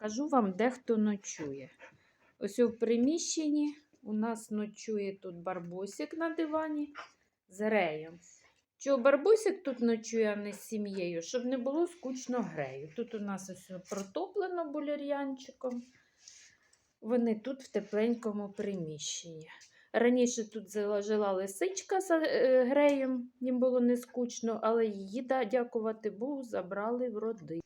Кажу вам, де хто ночує. Ось у приміщенні у нас ночує тут барбосик на дивані з Реєм. Чого барбосик тут ночує, а не з сім'єю, щоб не було скучно грею. Тут у нас ось протоплено буляр'янчиком. Вони тут в тепленькому приміщенні. Раніше тут жила лисичка з е, греєм, їм було не скучно, але її, дякувати Богу, забрали в роди.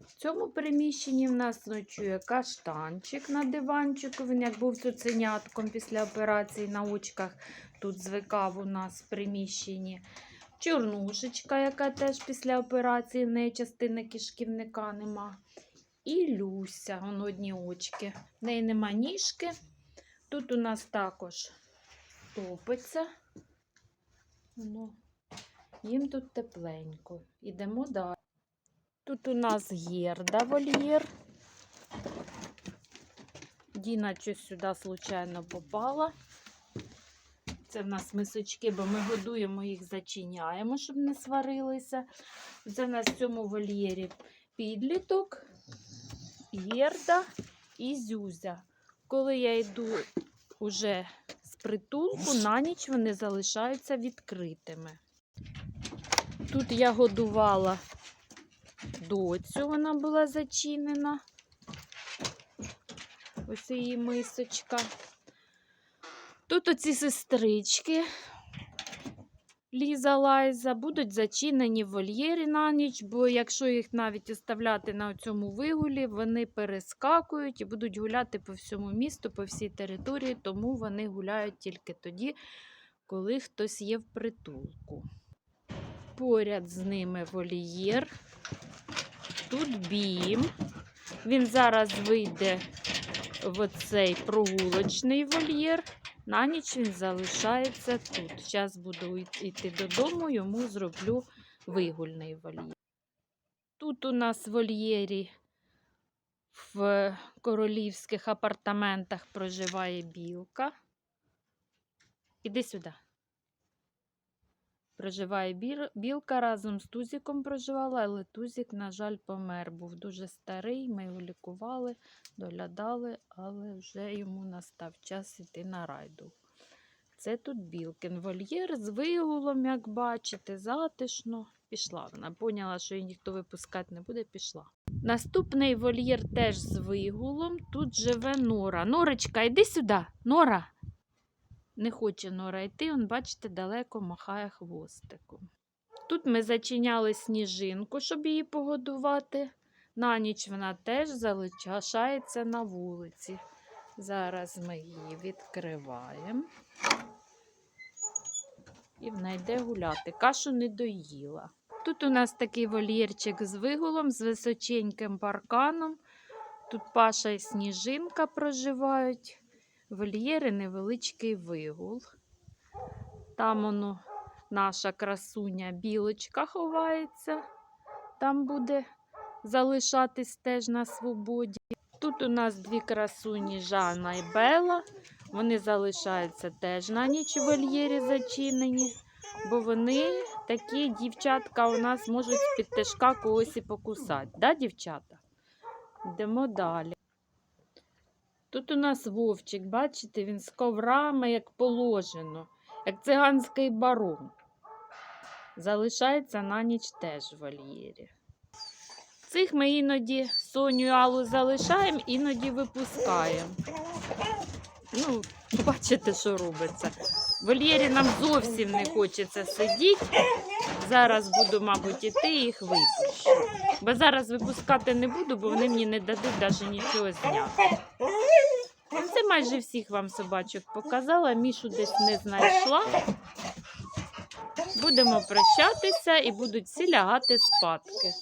В цьому приміщенні в нас ночує каштанчик на диванчику. Він як був цуценятком після операції на очках. Тут звикав у нас в приміщенні. Чорнушечка, яка теж після операції, в неї частини кишківника нема. І Люся, вон одні очки. В неї нема ніжки. Тут у нас також топиться. Воно. Їм тут тепленько. Ідемо далі. Тут у нас герда вольєр. Діна щось сюди случайно попала. Це в нас мисочки, бо ми годуємо їх, зачиняємо, щоб не сварилися. Це в нас в цьому вольєрі підліток, герда і зюзя. Коли я йду уже з притулку, на ніч вони залишаються відкритими. Тут я годувала доцю, вона була зачинена. Ось її мисочка. Тут оці сестрички Ліза Лайза будуть зачинені в вольєрі на ніч, бо якщо їх навіть оставляти на цьому вигулі, вони перескакують і будуть гуляти по всьому місту, по всій території, тому вони гуляють тільки тоді, коли хтось є в притулку. Поряд з ними вольєр. Тут бім. Він зараз вийде в оцей прогулочний вольєр. На ніч він залишається тут. Зараз буду йти додому, йому зроблю вигульний вольєр. Тут у нас в вольєрі в королівських апартаментах проживає білка. Іди сюди. Проживає білка разом з Тузіком проживала, але Тузік, на жаль, помер. Був дуже старий, ми його лікували, доглядали, але вже йому настав час іти на райду. Це тут білкин вольєр з вигулом, як бачите, затишно. Пішла вона. Поняла, що її ніхто випускати не буде, пішла. Наступний вольєр теж з вигулом. Тут живе Нора. Норочка, йди сюди. Нора. Не хоче Нора йти, он, бачите, далеко махає хвостиком. Тут ми зачиняли сніжинку, щоб її погодувати. На ніч вона теж залишається на вулиці. Зараз ми її відкриваємо. І в неї йде гуляти. Кашу не доїла. Тут у нас такий вольєрчик з вигулом, з височеньким парканом. Тут Паша і Сніжинка проживають. Вольєри невеличкий вигул. Там воно наша красуня білочка ховається. Там буде залишатись теж на свободі. Тут у нас дві красуні Жанна і Бела. Вони залишаються теж на ніч у вольєрі зачинені, бо вони такі дівчатка у нас можуть з-під тишка когось і покусати. Да, дівчата? Йдемо далі. Тут у нас вовчик, бачите, він з коврами, як положено, як циганський барон. Залишається на ніч теж в вольєрі. Цих ми іноді Соню і Аллу залишаємо, іноді випускаємо. Ну, бачите, що робиться. В вольєрі нам зовсім не хочеться сидіти. Зараз буду, мабуть, іти і їх випущу. Бо зараз випускати не буду, бо вони мені не дадуть навіть нічого зняти. Майже всіх вам собачок показала. Мішу десь не знайшла. Будемо прощатися і будуть всі лягати спадки.